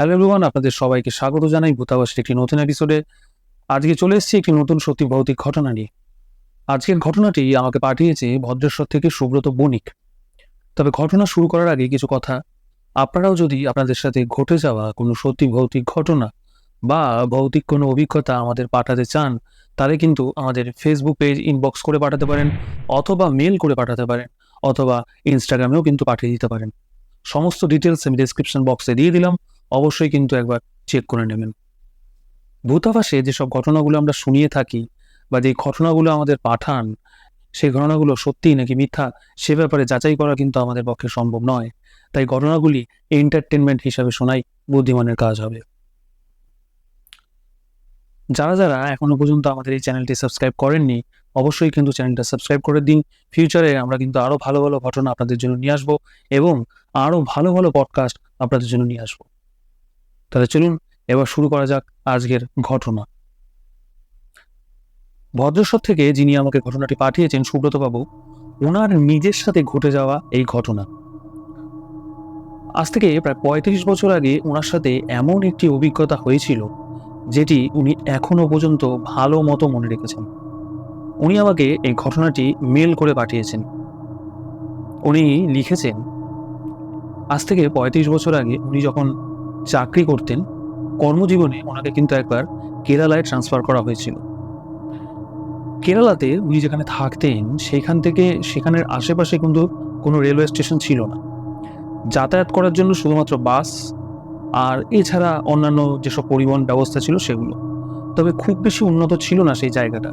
Hello everyone আপনাদের সবাইকে স্বাগত জানাই ভূতাবাসের একটি নতুন এপিসোডে আজকে চলে এসেছি একটি নতুন সত্যি ভৌতিক ঘটনা নিয়ে। আজকের ঘটনাটি আমাকে পাঠিয়েছে ভদ্রেশ্বর থেকে সুব্রত বণিক। তবে ঘটনা শুরু করার আগে কিছু কথা। আপনারাও যদি আপনাদের সাথে ঘটে যাওয়া কোনো সত্যি ভৌতিক ঘটনা বা ভৌতিক কোনো অভিজ্ঞতা আমাদের পাঠাতে চান, তাহলে কিন্তু আমাদের ফেসবুক পেজ ইনবক্স করে পাঠাতে পারেন, অথবা মেল করে পাঠাতে পারেন, অথবা ইনস্টাগ্রামেও কিন্তু পাঠিয়ে দিতে পারেন। সমস্ত ডিটেলস আমি ডিসক্রিপশন বক্সে দিয়ে দিলাম। অবশ্যই কিন্তু একবার চেক করে নেবেন। ভূতাভাসে যেসব ঘটনাগুলো আমরা শুনিয়ে থাকি বা যে ঘটনাগুলো আমাদের পাঠান, সেই ঘটনাগুলো সত্যি নাকি মিথ্যা, সে ব্যাপারে যাচাই করা কিন্তু আমাদের পক্ষে সম্ভব নয়। তাই ঘটনাগুলি এন্টারটেনমেন্ট হিসাবে শোনাই বুদ্ধিমানের কাজ হবে। যারা যারা এখনও পর্যন্ত আমাদের এই চ্যানেলটি সাবস্ক্রাইব করেননি, অবশ্যই কিন্তু চ্যানেলটা সাবস্ক্রাইব করে দিন। ফিউচারে আমরা কিন্তু আরও ভালো ভালো ঘটনা আপনাদের জন্য নিয়ে আসব এবং আরও ভালো ভালো পডকাস্ট আপনাদের জন্য নিয়ে আসব। তাহলে চলুন এবার শুরু করা যাক আজকের ঘটনা। ভদ্রেশ্বর থেকে যিনি আমাকে ঘটনাটি পাঠিয়েছেন, সুব্রতবাবু ওনার নিজের সাথে ঘটে যাওয়া এই ঘটনা। আজ থেকে প্রায় পঁয়ত্রিশ বছর আগে ওনার সাথে এমন একটি অভিজ্ঞতা হয়েছিল, যেটি উনি এখনও পর্যন্ত ভালো মতো মনে রেখেছেন। উনি আমাকে এই ঘটনাটি মেল করে পাঠিয়েছেন। উনি লিখেছেন, আজ থেকে পঁয়ত্রিশ বছর আগে উনি যখন চাকরি করতেন, কর্মজীবনে ওনাকে কিন্তু একবার কেরালায় ট্রান্সফার করা হয়েছিল। কেরালাতে উনি যেখানে থাকতেন, সেখান থেকে সেখানের আশেপাশে কিন্তু কোনো রেলওয়ে স্টেশন ছিল না। যাতায়াত করার জন্য শুধুমাত্র বাস আর এছাড়া অন্যান্য যেসব পরিবহন ব্যবস্থা ছিল সেগুলো। তবে খুব বেশি উন্নত ছিল না সেই জায়গাটা।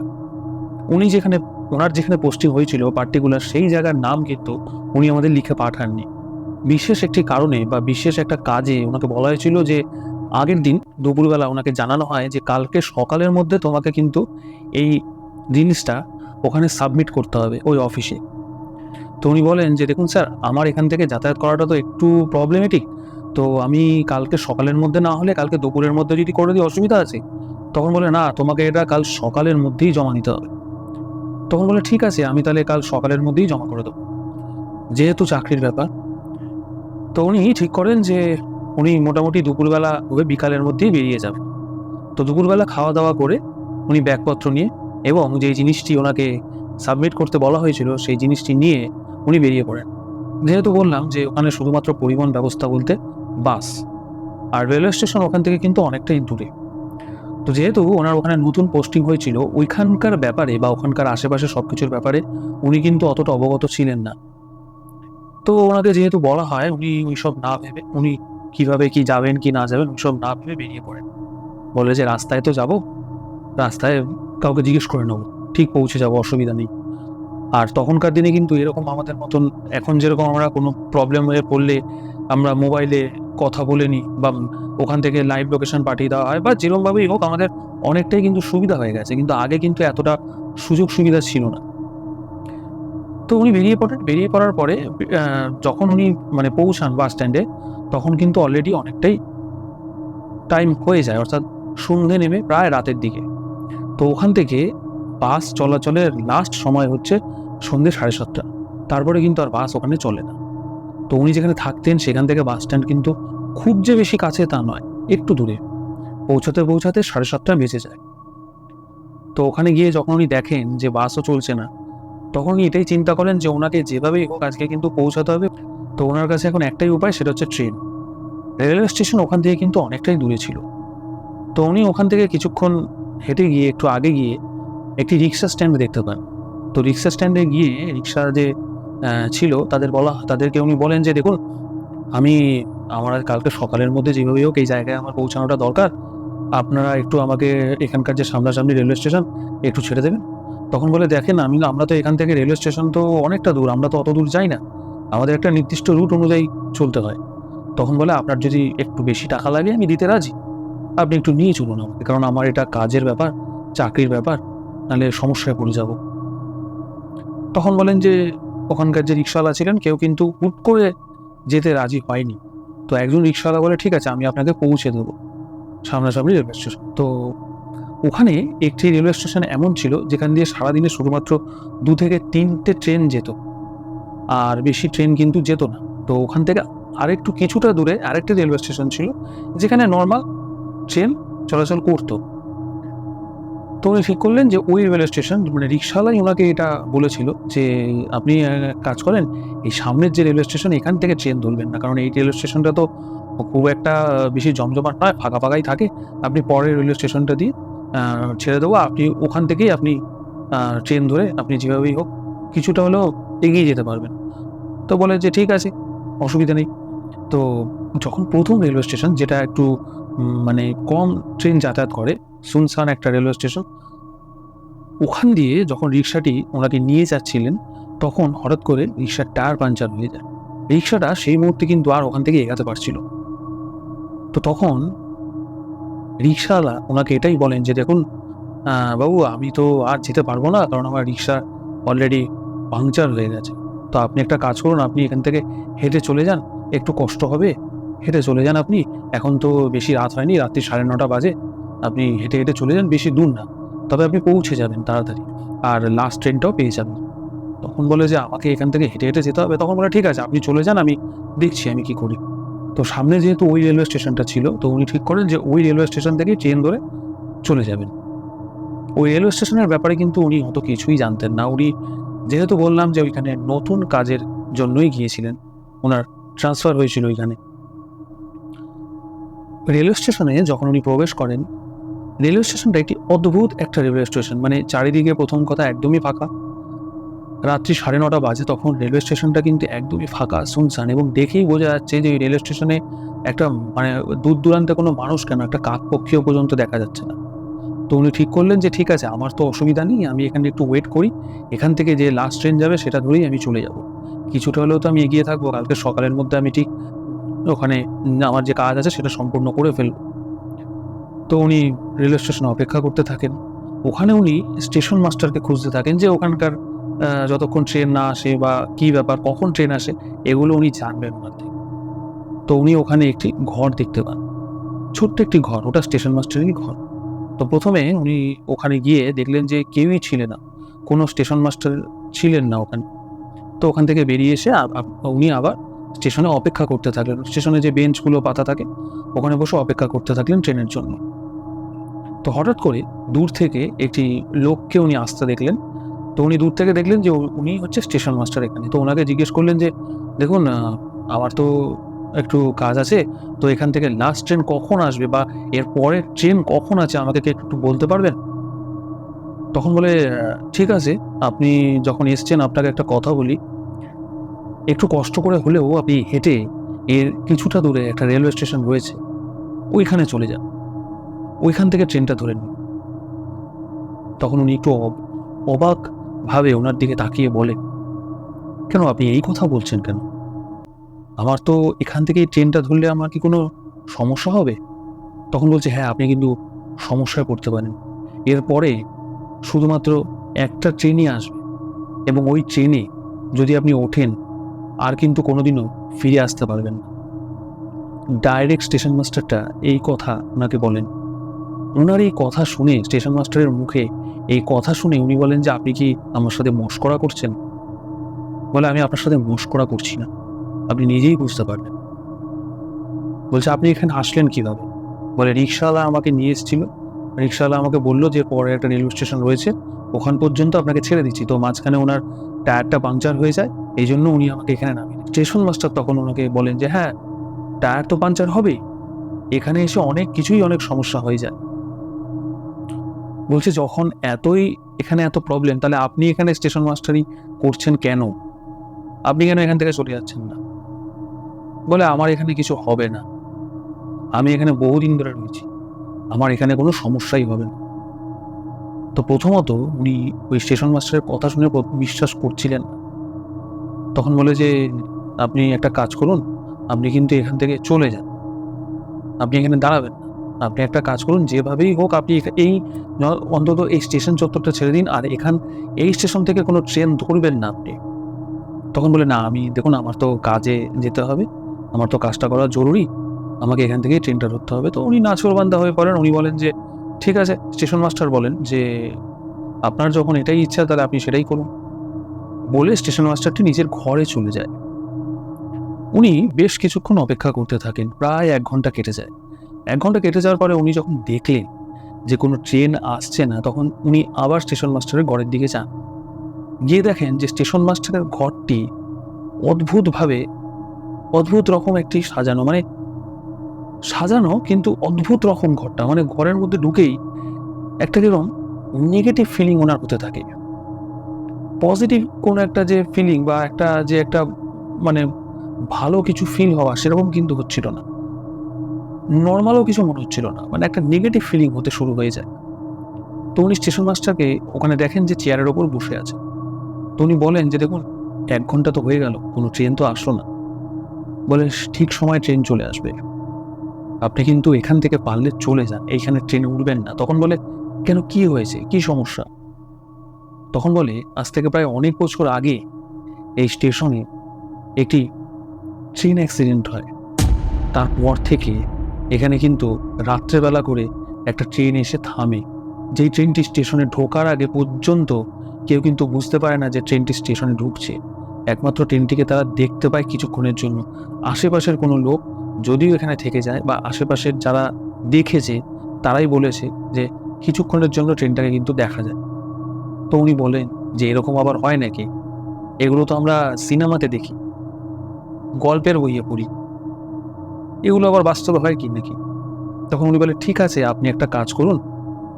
উনি যেখানে, ওনার যেখানে পোস্টিং হয়েছিল পার্টিকুলার সেই জায়গার নাম কিন্তু উনি আমাদের লিখে পাঠাননি। বিশেষ একটি কারণে বা বিশেষ একটা কাজে ওনাকে বলা হয়েছিল যে আগের দিন দুপুরবেলা ওনাকে জানানো হয় যে কালকে সকালের মধ্যে তোমাকে কিন্তু এই জিনিসটা ওখানে সাবমিট করতে হবে ওই অফিসে। তো উনি বলেন যে, দেখুন স্যার, আমার এখান থেকে যাতায়াত করাটা তো একটু প্রবলেমেটিক তো আমি কালকে সকালের মধ্যে না হলে কালকে দুপুরের মধ্যে যদি করে দিই অসুবিধা আছে। তখন বলে, না, তোমাকে এটা কাল সকালের মধ্যেই জমা নিতে হবে। তখন বলে, ঠিক আছে, আমি তাহলে কাল সকালের মধ্যেই জমা করে দেবো। যেহেতু চাকরির ব্যাপার তো উনি ঠিক করেন যে উনি মোটামুটি দুপুরবেলা হবে, বিকালের মধ্যেই বেরিয়ে যাবেন তো দুপুরবেলা খাওয়া দাওয়া করে উনি ব্যাগপত্র নিয়ে এবং যে জিনিসটি ওনাকে সাবমিট করতে বলা হয়েছিল, সেই জিনিসটি নিয়ে উনি বেরিয়ে পড়েন। যেহেতু বললাম যে ওখানে শুধুমাত্র পরিবহন ব্যবস্থা বলতে বাস, আর রেলওয়ে স্টেশন ওখান থেকে কিন্তু অনেকটাই দূরে। তো যেহেতু ওনার ওখানে নতুন পোস্টিং হয়েছিল, ওইখানকার ব্যাপারে বা ওখানকার আশেপাশে সব কিছুর ব্যাপারে উনি কিন্তু অতটা অবগত ছিলেন না। তো ওনাকে যেহেতু বলা হয়, উনি ওইসব না ভেবে, উনি কীভাবে কি যাবেন, কি না যাবেন, ওইসব না ভেবে বেরিয়ে পড়েন। বলে যে, রাস্তায় তো যাব, রাস্তায় কাউকে জিজ্ঞেস করে নেব। ঠিক পৌঁছে যাব, অসুবিধা নেই। আর তখনকার দিনে কিন্তু এরকম আমাদের মতন, এখন যেরকম আমরা কোনো প্রবলেম হয়ে পড়লে আমরা মোবাইলে কথা বলে নিই বা ওখান থেকে লাইভ লোকেশন পাঠিয়ে দেওয়া হয় বা যেরকমভাবেই হোক, আমাদের অনেকটাই কিন্তু সুবিধা হয়ে গেছে। কিন্তু আগে কিন্তু এতটা সুযোগ সুবিধা ছিল না। তো উনি বেরিয়ে পড়েন বেরিয়ে পড়ার পরে যখন উনি মানে পৌঁছান বাস স্ট্যান্ডে তখন কিন্তু অলরেডি অনেকটাই টাইম হয়ে যায়, অর্থাৎ সন্ধে নেমে প্রায় রাতের দিকে। তো ওখান থেকে বাস চলাচলের লাস্ট সময় হচ্ছে সন্ধে সাড়ে সাতটা। তারপরে কিন্তু আর বাস ওখানে চলে না। তো উনি যেখানে থাকতেন, সেখান থেকে বাস স্ট্যান্ড কিন্তু খুব যে বেশি কাছে তা নয়, একটু দূরে। পৌঁছাতে পৌঁছাতে সাড়ে সাতটা বেজে যায়। তো ওখানে গিয়ে যখন উনি দেখেন যে বাসও চলছে না তখন উনি এটাই চিন্তা করেন যে ওনাকে যেভাবেই হোক আজকে কিন্তু পৌঁছাতে হবে, তো ওনার কাছে এখন একটাই উপায়, সেটা হচ্ছে ট্রেন রেলওয়ে স্টেশন ওখান থেকে কিন্তু অনেকটাই দূরে ছিল। তো উনি ওখান থেকে কিছুক্ষণ হেঁটে গিয়ে, একটু আগে গিয়ে একটি রিক্সা স্ট্যান্ড দেখতে পান। তো রিক্সা স্ট্যান্ডে গিয়ে রিক্সা যে ছিল, তাদের বলা, তাদেরকে উনি বলেন যে, দেখুন, আমি, আমার কালকে সকালের মধ্যে যেভাবেই হোক এই জায়গায় আমার পৌঁছানোটা দরকার। আপনারা একটু আমাকে এখানকার যে সামনাসামনি রেলওয়ে স্টেশন একটু ছেড়ে দেবেন? তখন বলে, দেখেন, আমি, আমরা তো এখান থেকে রেলওয়ে স্টেশন তো অনেকটা দূর, আমরা তো অত দূর যাই না। আমাদের একটা নির্দিষ্ট রুট অনুযায়ী চলতে হয়। তখন বলে, আপনার যদি একটু বেশি টাকা লাগে, আমি দিতে রাজি। আপনি একটু নিয়ে চলুন আমাকে, কারণ আমার এটা কাজের ব্যাপার, চাকরির ব্যাপার, নাহলে সমস্যায় পড়ে যাব। তখন বলেন যে, ওখানকার যে রিক্সাওয়ালা ছিলেন, কেউ কিন্তু হুট করে যেতে রাজি হয়নি। তো একজন রিক্সাওয়ালা বলে, ঠিক আছে, আমি আপনাকে পৌঁছে দেবো সামনাসামনি রেলওয়ে স্টেশন। তো ওখানে একটি রেলওয়ে স্টেশন এমন ছিল যেখান দিয়ে সারাদিনে শুধুমাত্র দু থেকে তিনটে ট্রেন যেত। আর বেশি ট্রেন কিন্তু যেত না। তো ওখান থেকে আরেকটু কিছুটা দূরে আরেকটি রেলওয়ে স্টেশন ছিল, যেখানে নর্মাল ট্রেন চলাচল করতো। তো উনি ঠিক করলেন যে ওই রেলওয়ে স্টেশন মানে রিক্সাওয়ালাই ওনাকে এটা বলেছিল যে, আপনি কাজ করেন, এই সামনের যে রেলওয়ে স্টেশন, এখান থেকে ট্রেন ধরবেন না। কারণ এই রেলওয়ে স্টেশনটা তো খুব একটা বেশি জমজমাট নয়, ফাঁকা ফাঁকাই থাকে। আপনি পরের রেলওয়ে স্টেশনটা দিয়ে ছেড়ে দেবো। আপনি ওখান থেকেই আপনি ট্রেন ধরে আপনি যেভাবেই হোক কিছুটা হলেও এগিয়ে যেতে পারবেন। তো বলে যে ঠিক আছে, অসুবিধা নেই। তো যখন প্রথম রেলওয়ে স্টেশন, যেটা একটু মানে কম ট্রেন যাতায়াত করে, সুনসান একটা রেলওয়ে স্টেশন, ওখান দিয়ে যখন রিক্সাটি ওনাকে নিয়ে যাচ্ছিলেন, তখন হঠাৎ করে রিক্সার টায়ার পাঞ্চার হয়ে যায়। রিক্সাটা সেই মুহূর্তে কিন্তু আর ওখান থেকে এগাতে পারছিল তো তখন রিক্সাওয়ালা ওনাকে এটাই বলেন যে, দেখুন বাবু, আমি তো আর যেতে পারব না, কারণ আমার রিক্সা অলরেডি পাংচার হয়ে গেছে। তো আপনি একটা কাজ করুন, আপনি এখান থেকে হেঁটে চলে যান, একটু কষ্ট হবে, হেঁটে চলে যান আপনি। এখন তো বেশি রাত হয়নি, রাত্রি সাড়ে নটা বাজে, আপনি হেঁটে হেঁটে চলে যান, বেশি দূর না। তবে আপনি পৌঁছে যাবেন তাড়াতাড়ি, আর লাস্ট ট্রেনটাও পেয়ে যাবেন। তখন বলে যে, আমাকে এখান থেকে হেঁটে হেঁটে যেতে হবে। তখন বলে, ঠিক আছে, আপনি চলে যান, আমি দেখছি আমি কি করি। তো সামনে যেহেতু ওই রেলওয়ে স্টেশনটা ছিল, তো উনি ঠিক করেন যে ওই রেলওয়ে স্টেশন থেকে ট্রেন ধরে চলে যাবেন। ওই রেলওয়ে স্টেশনের ব্যাপারে কিন্তু উনি অত কিছুই জানতেন না। উনি যেহেতু বললাম যে ওইখানে নতুন কাজের জন্যই গিয়েছিলেন, ওনার ট্রান্সফার হয়েছিল ওইখানে। রেলওয়ে স্টেশনে যখন উনি প্রবেশ করেন, রেলওয়ে স্টেশনটা একটি অদ্ভুত একটা রেলওয়ে স্টেশন মানে চারিদিকে প্রথম কথা একদমই ফাঁকা। রাত্রি সাড়ে নটা বাজে তখন রেলওয়ে স্টেশনটা কিন্তু একদমই ফাঁকা। শুনছান? এবং দেখেই বোঝা যাচ্ছে যে এই রেলওয়ে স্টেশনে একটা মানে দূর দূরান্তে কোনো মানুষ কেন? একটা কাক পক্ষীও পর্যন্ত দেখা যাচ্ছে না। তো উনি ঠিক করলেন যে, ঠিক আছে, আমার তো অসুবিধা নেই, আমি এখানে একটু ওয়েট করি। এখান থেকে যে লাস্ট ট্রেন যাবে সেটা ধরেই আমি চলে যাব। কিছুটা হলেও তো আমি এগিয়ে থাকব। কালকে সকালের মধ্যে আমি ঠিক ওখানে আমার যে কাজ আছে সেটা সম্পূর্ণ করে ফেলব। তো উনি রেলওয়ে স্টেশনে অপেক্ষা করতে থাকেন। ওখানে উনি স্টেশন মাস্টারকে খুঁজতে থাকেন যে, ওখানকার যতক্ষণ ট্রেন না আসে বা কী ব্যাপার, কখন ট্রেন আসে, এগুলো উনি জানবেন ওনার থেকে। তো উনি ওখানে একটি ঘর দেখতে পান। ছোট্ট একটি ঘর, ওটা স্টেশন মাস্টারেরই ঘর। তো প্রথমে উনি ওখানে গিয়ে দেখলেন যে কেউই ছিলেন না, কোনো স্টেশন মাস্টার ছিলেন না ওখানে। তো ওখান থেকে বেরিয়ে এসে উনি আবার স্টেশনে অপেক্ষা করতে থাকলেন। স্টেশনে যে বেঞ্চগুলো পাতা থাকে, ওখানে বসে অপেক্ষা করতে থাকলেন ট্রেনের জন্য। তো হঠাৎ করে দূর থেকে একটি লোককে উনি আসতে দেখলেন। তো উনি দূর থেকে দেখলেন যে উনি হচ্ছে স্টেশন মাস্টার এখানে। তো ওনাকে জিজ্ঞেস করলেন যে, দেখুন আমার তো একটু কাজ আছে, তো এখান থেকে লাস্ট ট্রেন কখন আসবে বা এর পরের ট্রেন কখন আছে আমাকে কি একটু বলতে পারবেন? তখন বলে ঠিক আছে, আপনি যখন এসছেন আপনাকে একটা কথা বলি। একটু কষ্ট করে হলেও আপনি হেঁটে এর কিছুটা দূরে একটা রেলওয়ে স্টেশন রয়েছে, ওইখানে চলে যান। ওইখান থেকে ট্রেনটা ধরে নিন। তখন উনি একটু অব- অবাক ভাবে ওনার দিকে তাকিয়ে বলে, কেন আপনি এই কথা বলছেন কেন? আমার তো এখান থেকে ট্রেনটা ধরলে আমার কি কোনো সমস্যা হবে? তখন বলছে হ্যাঁ আপনি কিন্তু সমস্যায় পড়তে পারেন। এরপরে শুধুমাত্র একটা ট্রেনই আসবে এবং ওই ট্রেনে যদি আপনি ওঠেন, আর কিন্তু কোনোদিনও ফিরে আসতে পারবেন না। ডাইরেক্ট স্টেশন মাস্টারটা এই কথা ওনাকে বলেন। ওনার এই কথা শুনে স্টেশন মাস্টারের মুখে এই কথা শুনে উনি বলেন যে, আপনি কি আমার সাথে মস্করা করছেন? বলে, আমি আপনার সাথে মস্করা করছি না। আপনি নিজেই বুঝতে পারবেন। বলছে, আপনি এখানে আসলেন কীভাবে? বলে রিক্সাওয়ালা আমাকে নিয়ে এসেছিল। রিক্সাওয়ালা আমাকে বলল যে, পরে একটা রেলওয়ে স্টেশন রয়েছে। ওখান পর্যন্ত আপনাকে ছেড়ে দিচ্ছি। তো মাঝখানে ওনার টায়ারটা পাংচার হয়ে যায়। এই জন্য উনি আমাকে এখানে নামিয়ে দিন। স্টেশন মাস্টার তখন ওনাকে বলেন যে হ্যাঁ টায়ার তো পাংচার হবেই। এখানে এসে অনেক কিছুই অনেক সমস্যা হয়ে যায়। বলছে, যখন এতই, এখানে এত প্রবলেম তাহলে আপনি এখানে স্টেশন মাস্টারই করছেন কেন? আপনি কেন এখান থেকে চলে যাচ্ছেন না? বলে, আমার এখানে কিছু হবে না। আমি এখানে বহুদিন ধরে রয়েছি। আমার এখানে কোনো সমস্যাই হবে না। তো প্রথমত উনি ওই স্টেশন মাস্টারের কথা শুনে বিশ্বাস করছিলেন। তখন বলে যে, আপনি একটা কাজ করুন, আপনি কিন্তু এখান থেকে চলে যান। আপনি এখানে দাঁড়াবেন না। আপনি একটা কাজ করুন, যেভাবেই হোক আপনি এই অন্তত এই স্টেশন চত্বরটা ছেড়ে দিন, আর এখান, এই স্টেশন থেকে কোনো ট্রেন ধরবেন না আপনি। তখন বলে না, আমি, দেখুন, আমার তো কাজে যেতে হবে, আমার তো কাজটা করা জরুরি, আমাকে এখান থেকে ট্রেনটা ধরতে হবে। তো উনি নাচরবান্ধা হয়ে পড়েন, উনি বলেন যে, ঠিক আছে। স্টেশন মাস্টার বলেন যে, আপনার যখন এটাই ইচ্ছা, তাহলে আপনি সেটাই করুন। বলে স্টেশন মাস্টারটি নিজের ঘরে চলে যায়। উনি বেশ কিছুক্ষণ অপেক্ষা করতে থাকেন, প্রায় এক ঘণ্টা কেটে যায়। এক ঘণ্টা কেটে যাওয়ার পরে উনি যখন দেখলেন যে কোনো ট্রেন আসছে না, তখন উনি আবার স্টেশন মাস্টারের ঘরের দিকে যান। গিয়ে দেখেন যে স্টেশন মাস্টারের ঘরটি অদ্ভুতভাবে, অদ্ভুত রকম একটি সাজানো মানে সাজানো কিন্তু অদ্ভুত রকম ঘরটা মানে ঘরের মধ্যে ঢুকেই একটা কীরকম নেগেটিভ ফিলিং ওনার হতে থাকে। পজিটিভ কোনো একটা যে ফিলিং বা একটা যে একটা মানে ভালো কিছু ফিল হওয়া সেরকম কিন্তু হচ্ছিল না। নর্মালও কিছু মনে হচ্ছিল না। মানে একটা নেগেটিভ ফিলিং হতে শুরু হয়ে যায়। তো উনি স্টেশন মাস্টারকে ওখানে দেখেন যে চেয়ারের ওপর বসে আছে। তো উনি বলেন যে, দেখুন, এক ঘণ্টা তো হয়ে গেল, কোনো ট্রেন তো আসলো না। বলে ঠিক সময় ট্রেন চলে আসবে। আপনি কিন্তু এখান থেকে পারলে চলে যান, এইখানে ট্রেনে উঠবেন না। তখন বলে, কেন, কি হয়েছে? কি সমস্যা? তখন বলে, আজ থেকে প্রায় অনেক বছর আগে এই স্টেশনে একটি ট্রেন অ্যাক্সিডেন্ট হয়। তারপর থেকে এখানে কিন্তু রাত্রেবেলা করে একটা ট্রেন এসে থামে। যেই ট্রেনটি স্টেশনে ঢোকার আগে পর্যন্ত কেউ কিন্তু বুঝতে পারে না যে ট্রেনটি স্টেশনে ঢুকছে। একমাত্র ট্রেনটিকে তারা দেখতে পায় কিছুক্ষণের জন্য। আশেপাশের কোনো লোক যদিও এখানে থেকে যায় বা আশেপাশের যারা দেখেছে, তারাই বলেছে যে কিছুক্ষণের জন্য ট্রেনটাকে কিন্তু দেখা যায়। তো উনি বলেন যে, এরকম আবার হয় নাকি? এগুলো তো আমরা সিনেমাতে দেখি। গল্পের বইয়ে পড়ি। এগুলো আবার বাস্তবে হয় কি নাকি? তখন উনি বলে, ঠিক আছে, আপনি একটা কাজ করুন।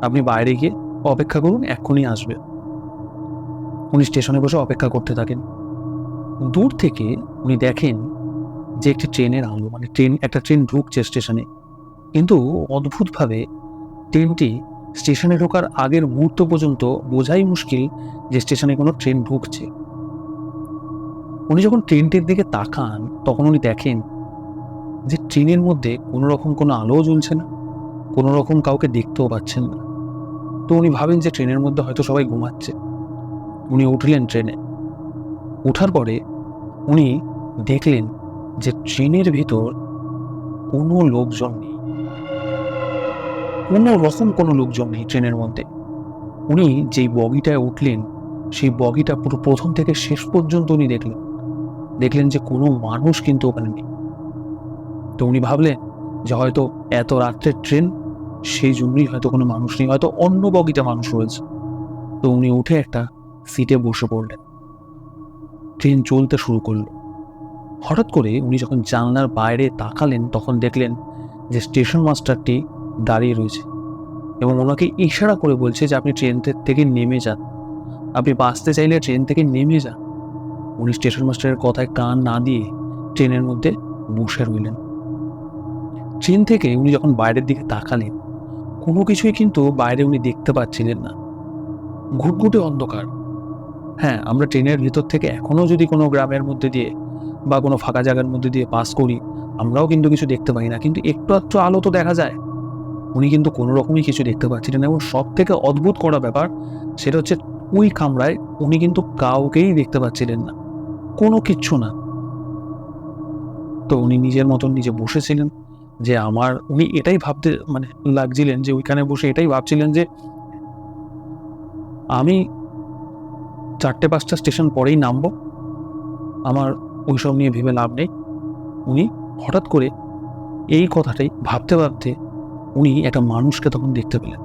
আপনি বাইরে গিয়ে অপেক্ষা করুন, এক্ষুনি আসবে। উনি স্টেশনে বসে অপেক্ষা করতে থাকেন। দূর থেকে উনি দেখেন যে একটি ট্রেনের আলো মানে ট্রেন, একটা ট্রেন ঢুকছে স্টেশনে। কিন্তু অদ্ভুতভাবে ট্রেনটি স্টেশনে ঢোকার আগের মুহূর্ত পর্যন্ত বোঝাই মুশকিল যে স্টেশনে কোনো ট্রেন ঢুকছে। উনি যখন ট্রেনটির দিকে তাকান, তখন উনি দেখেন যে ট্রেনের মধ্যে কোনো রকম কোনো আলোও জ্বলছে না কোনো রকম কাউকে দেখতেও পাচ্ছেন না। তো উনি ভাবেন যে ট্রেনের মধ্যে হয়তো সবাই ঘুমাচ্ছে। উনি উঠলেন ট্রেনে। ওঠার পরে উনি দেখলেন যে ট্রেনের ভিতর কোনো লোকজন নেই। কোনো রকম কোনো লোকজন নেই ট্রেনের মধ্যে। উনি যেই বগিটায় উঠলেন, সেই বগিটা পুরো প্রথম থেকে শেষ পর্যন্ত উনি দেখলেন। দেখলেন যে কোনো মানুষ কিন্তু ওখানে নেই। তো উনি ভাবলেন যে হয়তো এত রাত্রের ট্রেন, সেই জন্যই হয়তো কোনো মানুষ নেই, হয়তো অন্য বগিতে মানুষ রয়েছে। তো উনি উঠে একটা সিটে বসে পড়লেন। ট্রেন চলতে শুরু করল। হঠাৎ করে উনি যখন জানলার বাইরে তাকালেন, তখন দেখলেন যে স্টেশন মাস্টারটি দাঁড়িয়ে রয়েছে এবং ওনাকে ইশারা করে বলছে যে, আপনি ট্রেন থেকে নেমে যান। আপনি বাঁচতে চাইলে ট্রেন থেকে নেমে যান। উনি স্টেশন মাস্টারের কথায় কান না দিয়ে ট্রেনের মধ্যে বসে রইলেন। ট্রেন থেকে উনি যখন বাইরের দিকে তাকালেন, কোনো কিছুই কিন্তু বাইরে উনি দেখতে পাচ্ছিলেন না। ঘুটঘুটে অন্ধকার। হ্যাঁ আমরা ট্রেনের ভিতর থেকে এখনও যদি কোনো গ্রামের মধ্যে দিয়ে বা কোনো ফাঁকা জায়গার মধ্যে দিয়ে পাস করি, আমরাও কিন্তু কিছু দেখতে পাই না। কিন্তু একটু একটু আলো তো দেখা যায়। উনি কিন্তু কোনো রকমই কিছু দেখতে পাচ্ছিলেন এবং সব থেকে অদ্ভুত করা ব্যাপার সেটা হচ্ছে ওই কামরায় উনি কিন্তু কাউকেই দেখতে পাচ্ছিলেন না। কোনো কিচ্ছু না। তো উনি নিজের মতন নিজে বসেছিলেন। যে আমার, উনি এটাই ভাবতে মানে লাগছিলেন যে ওইখানে বসে এটাই ভাবছিলেন যে আমি চারটে পাঁচটা স্টেশন পরেই নামবো। আমার ওইসব নিয়ে ভেবে লাভ নেই। উনি হঠাৎ করে এই কথাটাই ভাবতে ভাবতে উনি একটা মানুষকে তখন দেখতে পেলেন।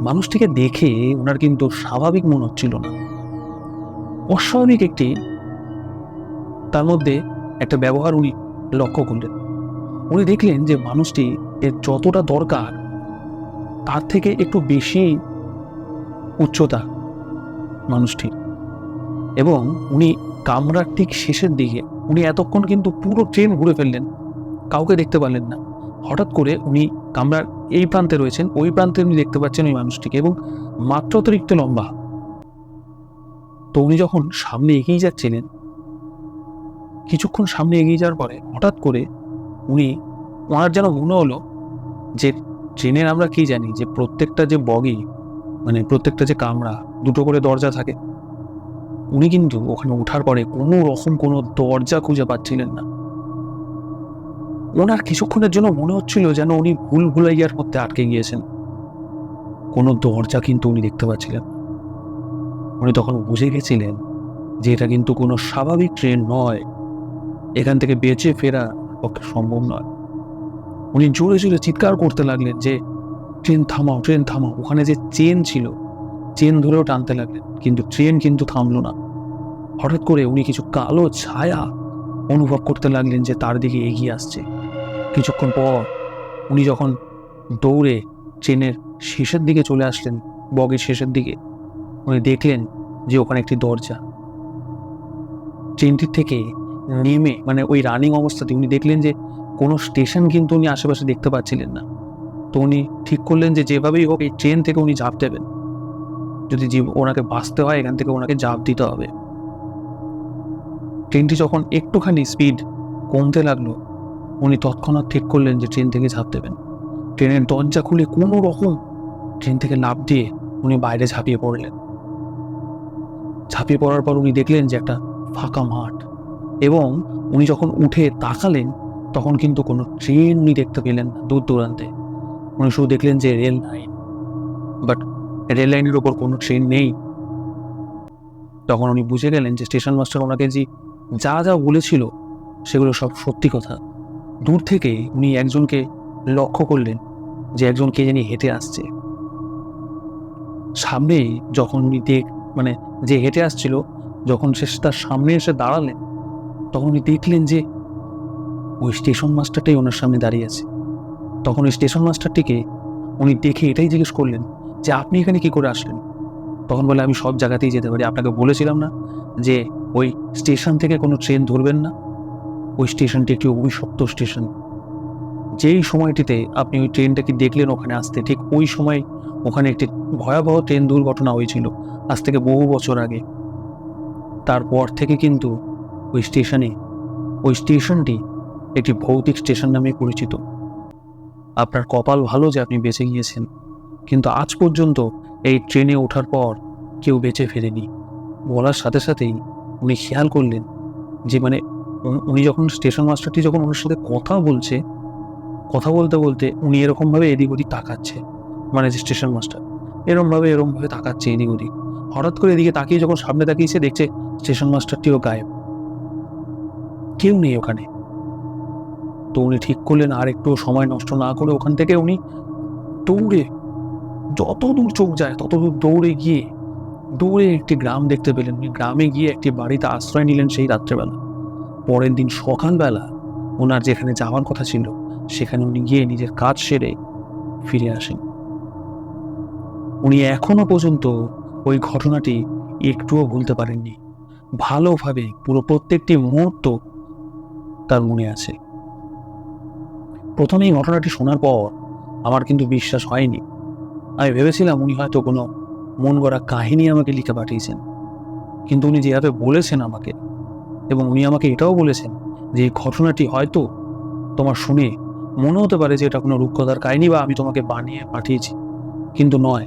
মানুষটিকে দেখে ওনার কিন্তু স্বাভাবিক মনে হচ্ছিল না। অস্বাভাবিক একটি, তার মধ্যে একটা ব্যবহার উনি লক্ষ্য করলেন। উনি দেখলেন যে মানুষটি এর যতটা দরকার, তার থেকে একটু বেশি উচ্চতা মানুষটি এবং উনি কামরার ঠিক শেষের দিকে, উনি এতক্ষণ কিন্তু পুরো ট্রেন ঘুরে ফেললেন, কাউকে দেখতে পারলেন না। হঠাৎ করে উনি কামরার এই প্রান্তে রয়েছেন, ওই প্রান্তে উনি দেখতে পাচ্ছেন ওই মানুষটিকে এবং মাত্র অতিরিক্ত লম্বা। তো উনি যখন সামনে এগিয়ে যাচ্ছিলেন, কিছুক্ষণ সামনে এগিয়ে যাওয়ার পরে হঠাৎ করে উনি, ওনার যেন মনে হলো যে ট্রেনের আমরা কি জানি যে প্রত্যেকটা যে বগি মানে প্রত্যেকটা যে কামরা, দুটো করে দরজা থাকে। উনি কিন্তু ওখানে ওঠার পরে কোনো রকম কোনো দরজা খুঁজে পাচ্ছিলেন না। ওনার কিছুক্ষণের জন্য মনে হচ্ছিল যেন উনি ভুল ভুলাইয়ার মধ্যে আটকে গিয়েছেন। কোনো দরজা কিন্তু উনি দেখতে পাচ্ছিলেন উনি তখন বুঝে গেছিলেন যে এটা কিন্তু কোনো স্বাভাবিক ট্রেন নয়। এখান থেকে বেঁচে ফেরা পক্ষে সম্ভব নয়। উনি জোরে জোরে চিৎকার করতে লাগলেন যে, ট্রেন থামাও ট্রেন থামাও। ওখানে যে চেন ছিল, চেন ধরেও টানতে লাগলেন, কিন্তু ট্রেন কিন্তু থামলো না। হঠাৎ করে উনি কিছু কালো ছায়া অনুভব করতে লাগলেন যে, তার দিকে এগিয়ে আসছে। কিছুক্ষণ পর উনি যখন দৌড়ে ট্রেনের শেষের দিকে চলে আসলেন, বগের শেষের দিকে, উনি দেখলেন যে, ওখানে একটি দরজা। ট্রেনটির থেকে নেমে মানে ওই রানিং অবস্থাতে উনি দেখলেন যে কোনো স্টেশন কিন্তু উনি আশেপাশে দেখতে পাচ্ছিলেন না। তো উনি ঠিক করলেন যে যেভাবেই হোক এই ট্রেন থেকে উনি ঝাঁপ দেবেন। যদি জীব, ওনাকে বাঁচতে হয়, এখান থেকে ওনাকে ঝাঁপ দিতে হবে। ট্রেনটি যখন একটুখানি স্পিড কমতে লাগল, উনি তৎক্ষণাৎ ঠিক করলেন যে ট্রেন থেকে ঝাঁপ দেবেন। ট্রেনের দরজা খুলে কোনো রকম ট্রেন থেকে লাফ দিয়ে উনি বাইরে ঝাঁপিয়ে পড়লেন। ঝাঁপিয়ে পড়ার পর উনি দেখলেন যে একটা ফাঁকা মাঠ। এবং উনি যখন উঠে তাকালেন, তখন কিন্তু কোনো ট্রেন উনি দেখতে পেলেন দূর দূরান্তে। উনি শুধু দেখলেন যে রেল লাইন বাট রেল লাইনের ওপর কোনো ট্রেন নেই। তখন উনি বুঝে গেলেন যে স্টেশন মাস্টার ওনাকে যে যা যা বলেছিল, সেগুলো সব সত্যি কথা। দূর থেকে উনি একজনকে লক্ষ্য করলেন যে একজন কে জানি হেঁটে আসছে। সামনে যখন উনি দেখ মানে যে হেঁটে আসছিল, যখন সে তার সামনে এসে দাঁড়ালেন তখন উনি দেখলেন যে ওই স্টেশন মাস্টারটাই ওনার সামনে দাঁড়িয়ে আছে। তখন ওই স্টেশন মাস্টারটিকে উনি দেখে এটাই জিজ্ঞেস করলেন যে, আপনি এখানে কি করে আসলেন? তখন বলে, আমি সব জায়গাতেই যেতে পারি। আপনাকে বলেছিলাম না যে, ওই স্টেশন থেকে কোনো ট্রেন ধরবেন না। ওই স্টেশনটি একটি অভিশপ্ত স্টেশন। যেই সময়টিতে আপনি ওই ট্রেনটাকে দেখলেন ওখানে আসতে, ঠিক ওই সময় ওখানে একটি ভয়াবহ ট্রেন দুর্ঘটনা হয়েছিল। আজ থেকে বহু বছর আগে। তারপর থেকে কিন্তু ওই স্টেশনে, ওই স্টেশনটি একটি ভৌতিক স্টেশন নামে পরিচিত। আপনার কপাল ভালো যে আপনি বেঁচে গিয়েছেন, কিন্তু আজ পর্যন্ত এই ট্রেনে ওঠার পর কেউ বেঁচে ফেরেনি। বলার সাথে সাথেই উনি খেয়াল করলেন যে মানে উনি- যখন স্টেশন মাস্টারটি যখন ওনার সাথে কথা বলছে, কথা বলতে বলতে উনি এরকমভাবে এদিক ওদিক তাকাচ্ছে মানে যে স্টেশন মাস্টার, এরমভাবে এরমভাবে তাকাচ্ছে এদিক ওদিক। হঠাৎ করে এদিকে তাকিয়ে যখন সামনে তাকিয়েছে দেখছে স্টেশন মাস্টারটিও গায়েব। কেউ নেই ওখানে। তো উনি ঠিক করলেন, আর একটু সময় নষ্ট না করে ওখান থেকে উনি দৌড়ে, যত দূর চোখ যায় তত দূর দৌড়ে গিয়ে দৌড়ে একটি গ্রাম দেখতে পেলেন। উনি গ্রামে গিয়ে একটি বাড়িতে আশ্রয় নিলেন সেই রাত্রেবেলা। পরের দিন সকালবেলা ওনার যেখানে যাওয়ার কথা ছিল, সেখানে উনি গিয়ে নিজের কাজ সেরে ফিরে আসেন। উনি এখনও পর্যন্ত ওই ঘটনাটি একটুও ভুলতে পারেননি। ভালোভাবে পুরো প্রত্যেকটি মুহূর্ত তার মনে আছে। প্রথমে এই ঘটনাটি শোনার পর আমার কিন্তু বিশ্বাস হয়নি। আমি ভেবেছিলাম উনি হয়তো কোনো মন গড়া কাহিনী আমাকে লিখে পাঠিয়েছেন। কিন্তু উনি যেভাবে বলেছেন আমাকে এবং উনি আমাকে এটাও বলেছেন যে এই ঘটনাটি হয়তো তোমার শুনে মনে হতে পারে যে এটা কোনো রূপকথার কাহিনী বা আমি তোমাকে বানিয়ে পাঠিয়েছি। কিন্তু নয়,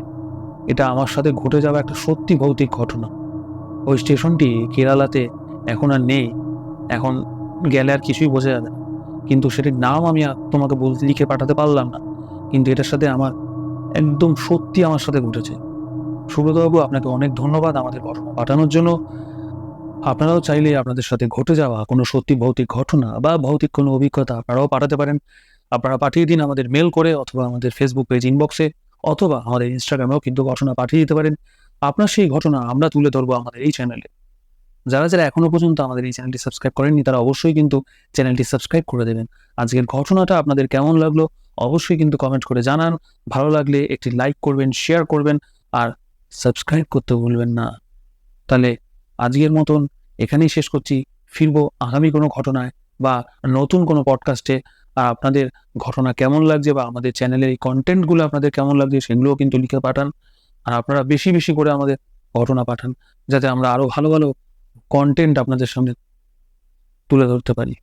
এটা আমার সাথে ঘটে যাওয়া একটা সত্যি ভৌতিক ঘটনা। ওই স্টেশনটি কেরালাতে এখন আর নেই। এখন গেলে আর কিছুই বোঝা যাবে না। কিন্তু সেটির নাম আমি তোমাকে বলতে লিখে পাঠাতে পারলাম না। কিন্তু এটার সাথে আমার একদম সত্যি আমার সাথে ঘটেছে। সুব্রতবাবু, আপনাকে অনেক ধন্যবাদ আমাদের ঘটনা পাঠানোর জন্য। আপনারাও চাইলে আপনাদের সাথে ঘটে যাওয়া কোনো সত্যি ভৌতিক ঘটনা বা ভৌতিক কোনো অভিজ্ঞতা আপনারাও পাঠাতে পারেন। আপনারা পাঠিয়ে দিন আমাদের মেল করে অথবা আমাদের ফেসবুক পেজ ইনবক্সে অথবা আমাদের ইনস্টাগ্রামেও কিন্তু ঘটনা পাঠিয়ে দিতে পারেন। আপনার সেই ঘটনা আমরা তুলে ধরবো আমাদের এই চ্যানেলে যারা যারা এখনও পর্যন্ত আমাদের এই চ্যানেলটি সাবস্ক্রাইব করেননি, তারা অবশ্যই কিন্তু চ্যানেলটি সাবস্ক্রাইব করে দেবেন। আজকের ঘটনাটা আপনাদের কেমন লাগল অবশ্যই কিন্তু কমেন্ট করে জানান। ভালো লাগলে একটি লাইক করবেন শেয়ার করবেন, আর সাবস্ক্রাইব করতে ভুলবেন না। তাহলে আজকের মতন এখানেই শেষ করছি। ফিরবো আগামী কোনো ঘটনায় বা নতুন কোনো পডকাস্টে আর আপনাদের ঘটনা কেমন লাগছে বা আমাদের চ্যানেলের এই কন্টেন্টগুলো আপনাদের কেমন লাগছে সেগুলোও কিন্তু লিখে পাঠান। আর আপনারা বেশি বেশি করে আমাদের ঘটনা পাঠান, যাতে আমরা আরও ভালো ভালো কন্টেন্ট আপনাদের সামনে তুলে ধরতে পারি।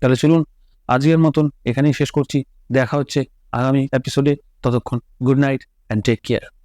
তাহলে চলুন আজকের মতন এখানেই শেষ করছি। দেখা হচ্ছে আগামী এপিসোডে ততক্ষণ good night and take care